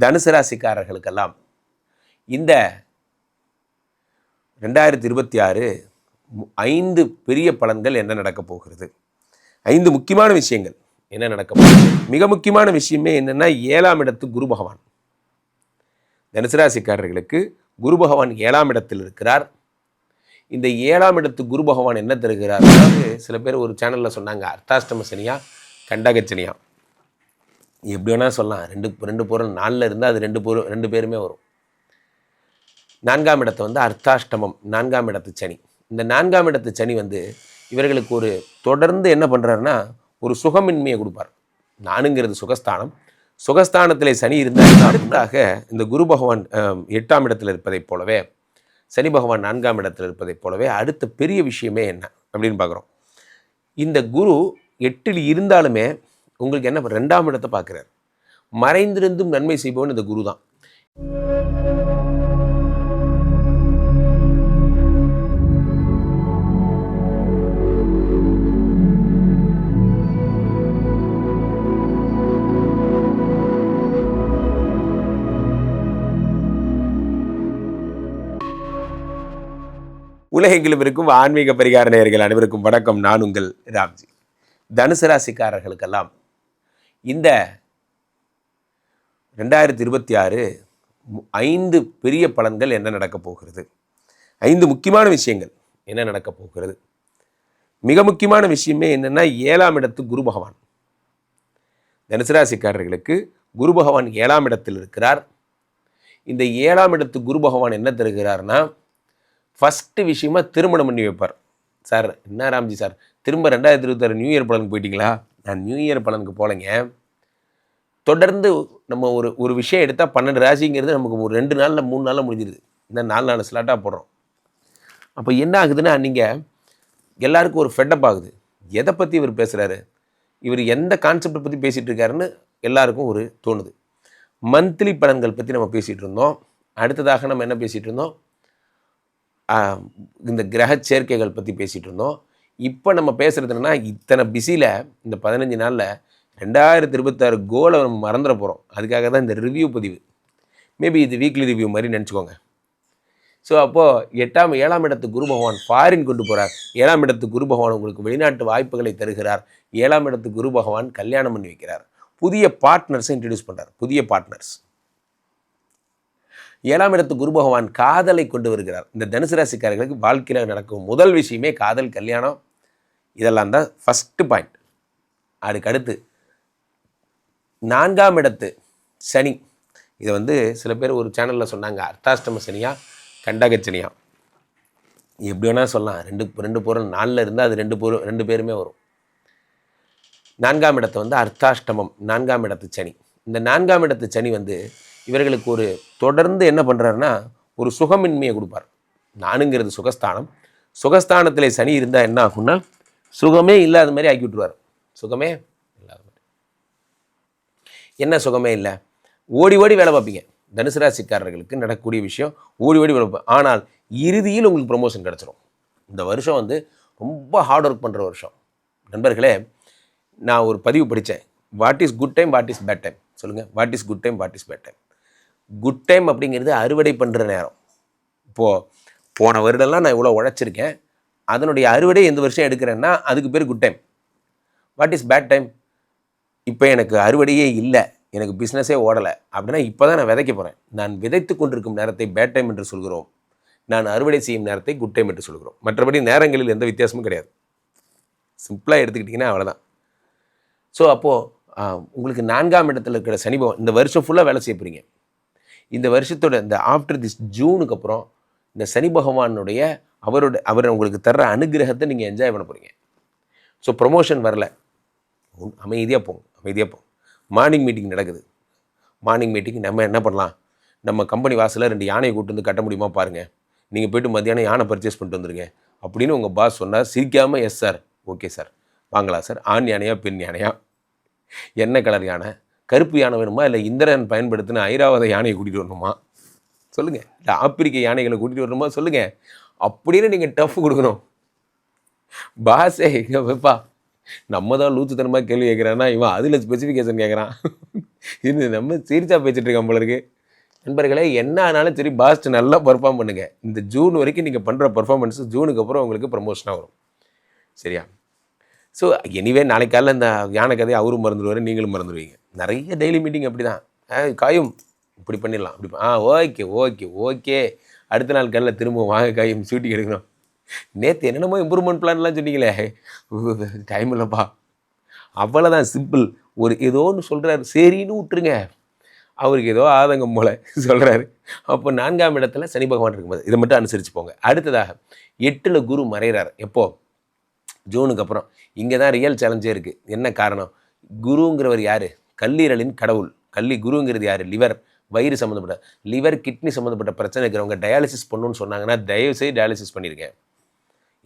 தனுசு ராசிக்காரர்களுக்கெல்லாம் இந்த ரெண்டாயிரத்தி இருபத்தி ஆறு ஐந்து பெரிய பலன்கள் என்ன நடக்கப் போகிறது? ஐந்து முக்கியமான விஷயங்கள் என்ன நடக்க போகிறது? மிக முக்கியமான விஷயமே என்னென்னா ஏழாம் இடத்து குரு பகவான். தனுசு ராசிக்காரர்களுக்கு குரு பகவான் ஏழாம் இடத்தில் இருக்கிறார். இந்த ஏழாம் இடத்து குரு பகவான் என்ன தருகிறார்? அதாவது சில பேர் ஒரு சேனலில் சொன்னாங்க அர்த்தாஷ்டம சனியா கண்டக சனியா எப்படி வேணால் சொல்லலாம். ரெண்டு ரெண்டு பொருள் நாளில் இருந்தால் அது ரெண்டு பொருள் ரெண்டு பேருமே வரும். நான்காம் இடத்தை வந்து அர்த்தாஷ்டமம் நான்காம் இடத்து சனி. இந்த நான்காம் இடத்து சனி வந்து இவர்களுக்கு ஒரு தொடர்ந்து என்ன பண்ணுறாருன்னா ஒரு சுகமின்மையை கொடுப்பார். நானுங்கிறது சுகஸ்தானம். சுகஸ்தானத்தில் சனி இருந்தால் அடுத்ததாக இந்த குரு பகவான் எட்டாம் இடத்தில் இருப்பதைப் போலவே சனி பகவான் நான்காம் இடத்தில் இருப்பதைப் போலவே அடுத்த பெரிய விஷயமே என்ன அப்படின்னு பார்க்குறோம். இந்த குரு எட்டில் இருந்தாலுமே உங்களுக்கு என்ன ரெண்டாம் இடத்தை பார்க்குறார். மறைந்திருந்தும் நன்மை செய்பவன் இந்த குரு தான் உலகெங்கிலும் இருக்கும் ஆன்மீக பரிகார நேயர்கள் அனைவருக்கும் வணக்கம். நான் உங்கள் ராம்ஜி. தனுசு ராசிக்காரர்களுக்கெல்லாம் இந்த ரெண்டாயிரத்தி இருபத்தி ஆறு ஐந்து பெரிய பலன்கள் என்ன நடக்கப் போகிறது? ஐந்து முக்கியமான விஷயங்கள் என்ன நடக்கப் போகிறது? மிக முக்கியமான விஷயமே என்னென்னா ஏழாம் இடத்து குரு பகவான். தனுசுராசிக்காரர்களுக்கு குரு பகவான் ஏழாம் இடத்தில் இருக்கிறார். இந்த ஏழாம் இடத்து குரு பகவான் என்ன தருகிறார்னா ஃபஸ்ட்டு விஷயமா திருமணம் பண்ணி வைப்பார். சார் என்ன ராம்ஜி சார்? திரும்ப ரெண்டாயிரத்தி இருபத்தாறு நியூ இயர் பலன் போயிட்டீங்களா? நான் நியூ இயர் பலனுக்கு போகலைங்க. தொடர்ந்து நம்ம ஒரு ஒரு விஷயம் எடுத்தால் பன்னெண்டு ராசிங்கிறது நமக்கு ஒரு ரெண்டு நாளில் மூணு நாளில் முடிஞ்சிருது. இந்த நாலு நாலு ஸ்லாட்டாக போடுறோம். அப்போ என்ன ஆகுதுன்னா நீங்கள் எல்லாருக்கும் ஒரு ஃபெட்டப் ஆகுது. எதை பற்றி இவர் பேசுகிறாரு இவர் எந்த கான்செப்டை பற்றி பேசிகிட்டு இருக்காருன்னு எல்லாருக்கும் ஒரு தோணுது. மந்த்லி பலன்கள் பற்றி நம்ம பேசிகிட்டு இருந்தோம். அடுத்ததாக நம்ம என்ன பேசிகிட்டு இருந்தோம்? இந்த கிரக சேர்க்கைகள் பற்றி பேசிகிட்டு இருந்தோம். இப்போ நம்ம பேசுகிறது என்னென்னா இத்தனை பிஸியில் இந்த பதினஞ்சு நாளில் ரெண்டாயிரத்தி இருபத்தாறு கோலை நம்ம மறந்துட போகிறோம் அதுக்காக தான் இந்த ரிவ்யூ பதிவு. மேபி இது வீக்லி ரிவ்யூ மாதிரி நினச்சிக்கோங்க. ஸோ அப்போது எட்டாம் ஏழாம் இடத்து குரு பகவான் ஃபாரின் கொண்டு போகிறார் ஏழாம் இடத்து குரு பகவான் உங்களுக்கு வெளிநாட்டு வாய்ப்புகளை தருகிறார். ஏழாம் இடத்து குரு பகவான் கல்யாணம் பண்ணி வைக்கிறார். புதிய பார்ட்னர்ஸை இன்ட்ரடியூஸ் பண்ணுறார் புதிய பார்ட்னர்ஸ் ஏழாம் இடத்து குரு பகவான் காதலை கொண்டு வருகிறார். இந்த தனுசு ராசிக்காரர்களுக்கு வாழ்க்கையில் நடக்கும் முதல் விஷயமே காதல் கல்யாணம். இதெல்லாம் தான் ஃபஸ்ட்டு பாயிண்ட் அதுக்கடுத்து நான்காம் இடத்து சனி. இதை வந்து சில பேர் ஒரு சேனலில் சொன்னாங்க. அர்த்தாஷ்டம சனியா கண்டக சனியா. எப்படி வேணால் சொல்லலாம். ரெண்டு ரெண்டு பொருள் நாலில் இருந்தால் அது ரெண்டு பொருள் ரெண்டு பேருமே வரும். நான்காம் இடத்தை வந்து அர்த்தாஷ்டமம் நான்காம் இடத்து சனி. இந்த நான்காம் இடத்து சனி வந்து இவர்களுக்கு ஒரு தொடர்ந்து என்ன பண்ணுறாருன்னா ஒரு சுகமின்மையை கொடுப்பார். நானுங்கிறது சுகஸ்தானம். சுகஸ்தானத்தில் சனி இருந்தால் என்ன ஆகும்னா சுகமே இல்லாத மாதிரி ஆக்கி விட்டுருவார். சுகமே இல்லாத மாதிரி. என்ன சுகமே இல்லை? ஓடி ஓடி வேலை பார்ப்பீங்க. தனுசு ராசிக்காரர்களுக்கு நடக்கக்கூடிய விஷயம் ஓடி ஓடி வேலை பார்ப்பேன் ஆனால் இறுதியில் உங்களுக்கு ப்ரொமோஷன் கிடச்சிரும். இந்த வருஷம் வந்து ரொம்ப ஹார்ட் ஒர்க் பண்ணுற வருஷம். நண்பர்களே நான் ஒரு பதிவு படித்தேன் what is good time what is bad time சொல்லுங்கள் what is good time what is bad time good time அப்படிங்கிறது அறுவடை பண்ணுற நேரம். இப்போது போன வருடம்லாம் நான் இவ்வளோ உழைச்சிருக்கேன். அதனுடைய அறுவடை எந்த வருஷம் எடுக்கிறேன்னா அதுக்கு பேர் good time what is bad time இப்போ எனக்கு அறுவடையே இல்லை. எனக்கு பிஸ்னஸே ஓடலை. அப்படின்னா இப்போ தான் நான் விதைக்க போகிறேன் நான் விதைத்து கொண்டிருக்கும் நேரத்தை பேட் டைம் என்று சொல்கிறோம். நான் அறுவடை செய்யும் நேரத்தை குட் டைம் என்று சொல்கிறோம். மற்றபடி நேரங்களில் எந்த வித்தியாசமும் கிடையாது. சிம்பிளாக எடுத்துக்கிட்டிங்கன்னா அவ்வளோதான் ஸோ அப்போது உங்களுக்கு நான்காம் இடத்துல இருக்கிற சனிபவம் இந்த வருஷம் ஃபுல்லாக வேலை செய்ய போகிறீங்க இந்த வருஷத்தோட இந்த ஆஃப்டர் திஸ் ஜூனுக்கு அப்புறம் இந்த சனி பகவானுடைய அவரோட அவர் உங்களுக்கு தர்ற அனுகிரகத்தை நீங்கள் என்ஜாய் பண்ண போகிறீங்க ஸோ ப்ரொமோஷன் வரல. அமைதியாக போங்க அமைதியாக போங்க. மார்னிங் மீட்டிங் நடக்குது. மார்னிங் மீட்டிங் நம்ம என்ன பண்ணலாம்? நம்ம கம்பெனி வாசலில் ரெண்டு யானையை கூட்டு வந்து கட்ட முடியுமா பாருங்கள் நீங்கள் போய்ட்டு மத்தியானம் யானை பர்ச்சேஸ் பண்ணிட்டு வந்துருங்க. அப்படின்னு உங்கள் பாஸ் சொன்னால் சிரிக்காமல் எஸ் சார் ஓகே சார் வாங்கலாம் சார் ஆண் யானையா பெண் யானையா? என்ன கலர் யானை? கருப்பு யானை வேணுமா? இல்லை இந்திரன் பயன்படுத்தின ஐராவத யானையை கூட்டிகிட்டு வரணுமா? சொல்லுங்கள் இல்லை ஆப்பிரிக்க யானைகளை கூட்டிகிட்டு வரணுமா? சொல்லுங்கள் அப்படின்னு நீங்கள் டஃப் கொடுக்கணும். பாஸே வைப்பா நம்ம தான் லூச்சுத்தனமாக கேள்வி கேட்குறான்னா இவன் அதில் ஸ்பெசிஃபிகேஷன் கேட்குறான் இது நம்ம சீரிச்சா பேசிகிட்டு இருக்கோம் போல நண்பர்களே என்ன ஆனாலும் சரி பாஸ்ட் நல்லா பர்ஃபார்ம் பண்ணுங்கள் இந்த ஜூன் வரைக்கும் நீங்கள் பண்ணுற பர்ஃபார்மன்ஸ் ஜூனுக்கு அப்புறம் உங்களுக்கு ப்ரமோஷனாக வரும். சரியா? ஸோ எனிவே நாளைக்கு காலையில் இந்த ஞான கதையை அவரும் மறந்துடுவார் நீங்களும் மறந்துடுவீங்க. நிறைய டெய்லி மீட்டிங் அப்படி தான் காயும் இப்படி பண்ணிடலாம் அப்படி ஆ ஓகே ஓகே ஓகே அடுத்த நாள் காலையில் திரும்ப வாங்க காயும் ஷூட்டிங் எடுக்கணும். நேற்று என்னென்னமோ இம்ப்ரூவ்மெண்ட் பிளான்லாம் சொன்னீங்களே. டைம் இல்லைப்பா. அவ்வளோதான் சிம்பிள் ஒரு ஏதோ ஒன்று சொல்கிறாரு சரின்னு விட்டுருங்க. அவருக்கு ஏதோ ஆதங்கம் போல சொல்கிறாரு அப்போ நான்காம் இடத்துல சனி பகவான் இருக்கும்போது இதை மட்டும் அனுசரித்து போங்க. அடுத்ததாக எட்டில் குரு மறைகிறார் எப்போது ஜூனுக்கு அப்புறம். இங்கே தான் ரியல் சேலஞ்சே இருக்குது என்ன காரணம்? குருங்கிறவர் யார்? கல்லீரலின் கடவுள். கல்லி குருங்கிறது யார்? லிவர். வயிறு சம்மந்தப்பட்ட லிவர் கிட்னி சம்மந்தப்பட்ட பிரச்சனை இருக்கிறவங்க டயாலிசிஸ் பண்ணணும்னு சொன்னாங்கன்னா தயவுசெய்து டயாலிசிஸ் பண்ணியிருக்கேன்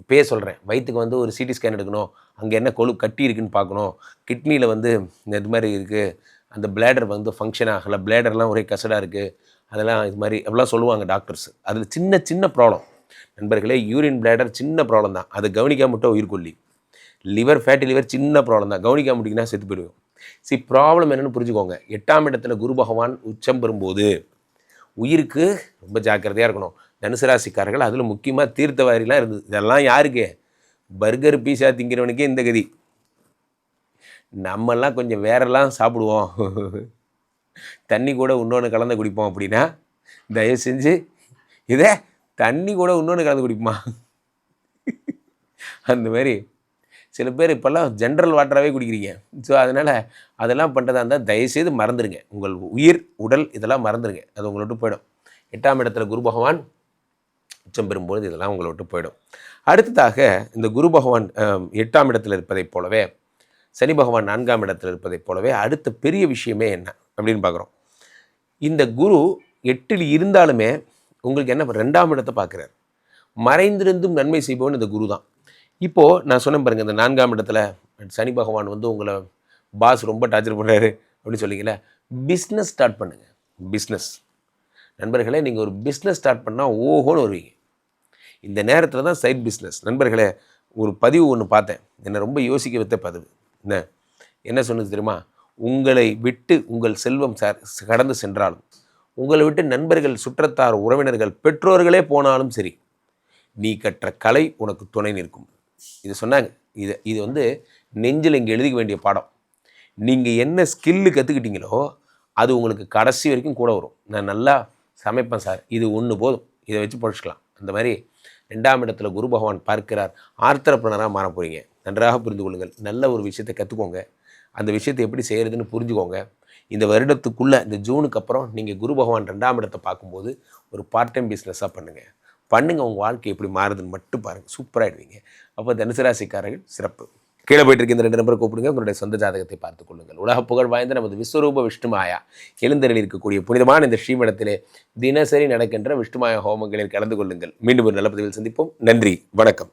இப்பயே சொல்கிறேன் வயிற்றுக்கு வந்து ஒரு சிடி ஸ்கேன் எடுக்கணும். அங்கே என்ன கொழு கட்டி இருக்குன்னு பார்க்கணும். கிட்னியில் வந்து இந்த இது மாதிரி இருக்குது அந்த பிளேடர் வந்து ஃபங்க்ஷன் ஆகலை. பிளேடர்லாம் ஒரே கசடாக இருக்குது அதெல்லாம் இது மாதிரி எவ்வளோ சொல்லுவாங்க டாக்டர்ஸ் அதில் சின்ன சின்ன ப்ராப்ளம் நண்பர்களே யூரின் பிளேடர் சின்ன ப்ராப்ளம் தான். அதை கவனிக்காம மட்டும் உயிர்கொல்லி லிவர் ஃபேட்டி லிவர் சின்ன ப்ராப்ளம் தான். கவனிக்காம முடிக்கினா செத்து போயிடுவோம் சி ப்ராப்ளம் என்னென்னு புரிஞ்சுக்கோங்க. எட்டாம் இடத்துல குரு பகவான் உச்சம் பெறும்போது உயிருக்கு ரொம்ப ஜாக்கிரதையாக இருக்கணும். தனுசு ராசிக்காரர்கள் அதில் முக்கியமாக தீர்த்தவாரிலாம் இருந்தது இதெல்லாம் யாருக்கு? பர்கர் பீஸா திங்கிறவனுக்கே இந்த கதி. நம்மெல்லாம் கொஞ்சம் வேறெல்லாம் சாப்பிடுவோம். தண்ணி கூட இன்னொன்று கலந்து குடிப்போம் அப்படின்னா தயவு செஞ்சு இதே தண்ணி கூட இன்னொன்று கலந்து குடிப்போமா அந்த மாதிரி சில பேர் இப்போல்லாம் ஜென்ரல் வாட்டராகவே குடிக்கிறீங்க. ஸோ அதனால் அதெல்லாம் பண்ணுறதா இருந்தால் தயவுசெய்து மறந்துடுங்க உங்கள் உயிர் உடல் இதெல்லாம் மறந்துடுங்க அது உங்களை விட்டு போயிடும். எட்டாம் இடத்துல குரு பகவான் உச்சம் பெறும்போது இதெல்லாம் உங்களை விட்டு போயிடும். அடுத்ததாக இந்த குரு பகவான் எட்டாம் இடத்துல இருப்பதைப் போலவே சனி பகவான் நான்காம் இடத்துல இருப்பதைப் போலவே அடுத்த பெரிய விஷயமே என்ன அப்படின்னு பார்க்குறோம். இந்த குரு எட்டில் இருந்தாலுமே உங்களுக்கு என்ன ரெண்டாம் இடத்தை பார்க்குறார். மறைந்திருந்தும் நன்மை செய்பவன் இந்த குரு தான் இப்போது நான் சொன்னேன் பாருங்கள் இந்த நான்காம் இடத்துல சனி பகவான் வந்து உங்களை பாஸ் ரொம்ப டார்ச்சர் பண்ணுறாரு அப்படின்னு சொல்லிங்களே பிஸ்னஸ் ஸ்டார்ட் பண்ணுங்கள் பிஸ்னஸ் நண்பர்களே நீங்கள் ஒரு பிஸ்னஸ் ஸ்டார்ட் பண்ணால் ஓஹோன்னு வருவீங்க. இந்த நேரத்தில் தான் சைட் பிஸ்னஸ் நண்பர்களே ஒரு பதிவு ஒன்று பார்த்தேன். என்னை ரொம்ப யோசிக்க வைத்த பதிவு. என்ன? என்ன சொன்னது தெரியுமா? உங்களை விட்டு உங்கள் செல்வம் சார் கடந்து சென்றாலும் உங்களை விட்டு நண்பர்கள் சுற்றத்தார் உறவினர்கள் பெற்றோர்களே போனாலும் சரி நீ கற்ற கலை உனக்கு துணை நிற்கும். இது சொன்னாங்க. இது இது வந்து நெஞ்சில் இங்கே எழுதிக்க வேண்டிய பாடம். நீங்கள் என்ன ஸ்கில்லு கற்றுக்கிட்டீங்களோ அது உங்களுக்கு கடைசி வரைக்கும் கூட வரும். நான் நல்லா சமைப்பேன் சார். இது ஒன்று போதும். இதை வச்சு பொழைச்சிக்கலாம். அந்த மாதிரி ரெண்டாம் இடத்துல குரு பகவான் பார்க்கிறார். ஆர்த்தரப்பனராக மாற போகிறீங்க நன்றாக புரிந்து கொள்ளுங்கள். நல்ல ஒரு விஷயத்தை கற்றுக்கோங்க அந்த விஷயத்தை எப்படி செய்கிறதுன்னு புரிஞ்சுக்கோங்க. இந்த வருடத்துக்குள்ளே இந்த ஜூனுக்கு அப்புறம் நீங்கள் குரு பகவான் ரெண்டாம் இடத்தை பார்க்கும்போது ஒரு பார்ட் டைம் பிஸ்னஸாக பண்ணுங்கள் பண்ணுங்கள் உங்கள் வாழ்க்கை எப்படி மாறுதுன்னு மட்டும் பாருங்கள் சூப்பராகிடுவீங்க அப்போ தனுசராசிக்காரர்கள் சிறப்பு. கீழே போயிட்டு இருக்க இந்த ரெண்டு நம்பரை கூப்பிடுங்க. உங்களுடைய சொந்த ஜாதகத்தை பார்த்துக் கொள்ளுங்கள். உலக புகழ் வாய்ந்த நமது விஸ்வரூப விஷ்ணுமாயா எழுந்தரில் இருக்கக்கூடிய புனிதமான இந்த ஸ்ரீமடத்திலே தினசரி நடக்கின்ற விஷ்ணுமாயா ஹோமங்களில் கலந்து கொள்ளுங்கள். மீண்டும் ஒரு நல்ல பதிவில் சந்திப்போம். நன்றி. வணக்கம்.